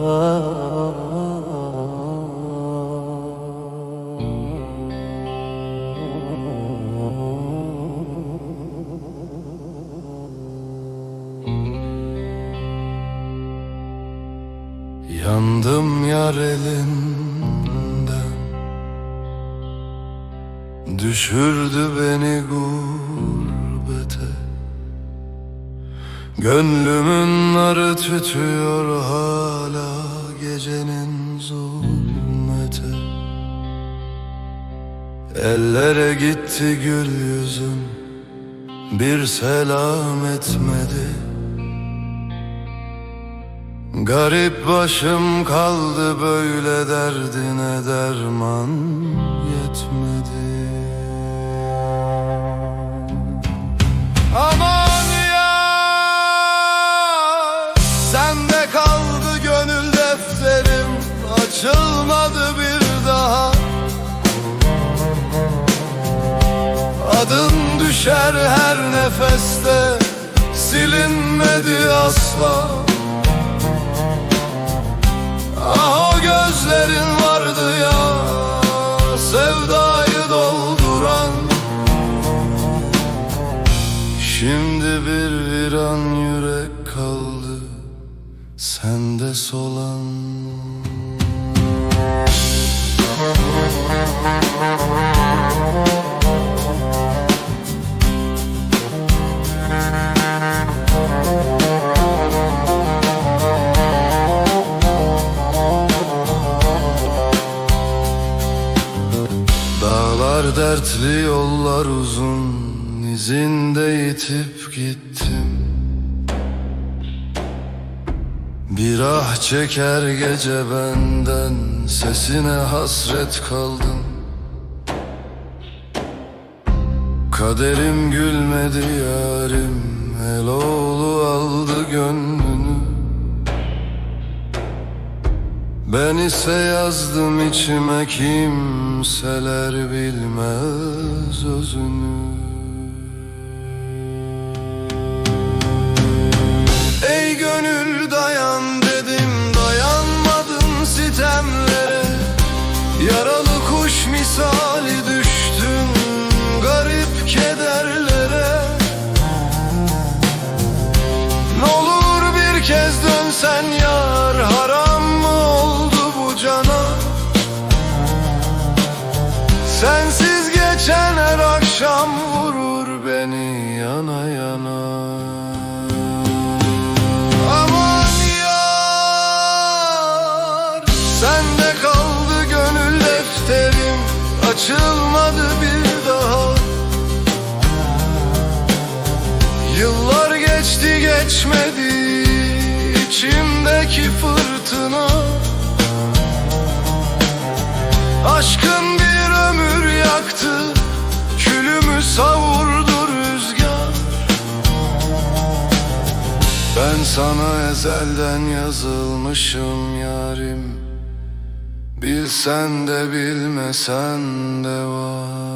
Yandım yar elinden Düşürdü beni gurbete Gönlümün narı tütüyor hala Gecenin zulmeti. Ellere gitti gül yüzüm Bir selam etmedi. Garip başım kaldı böyle derdine derman yetmedi Açılmadı bir daha. Adın düşer her nefeste Silinmedi asla. Ah o gözlerin vardı ya Sevdayı dolduran. Şimdi bir viran yürek kaldı Sende solan dertli yollar uzun izinde yitip gittim. Bir ah çeker gece benden Sesine hasret kaldım. Kaderim gülmedi yarim Eloğlu aldı gönlünü ben ise yazdım içime kimseler bilmez özünü. Ey gönül dayan dedim dayanmadın sitemlere. Yaralı kuş misali düştün garip kederlere. Ne olur bir kez dönsen yar Sensiz geçen her akşam vurur beni yana yana. Aman yar Sende kaldı gönül defterim Açılmadı bir daha. Yıllar geçti geçmedi içimdeki fırtına Ben sana ezelden yazılmışım yarim. Bilsen de bilmesen de var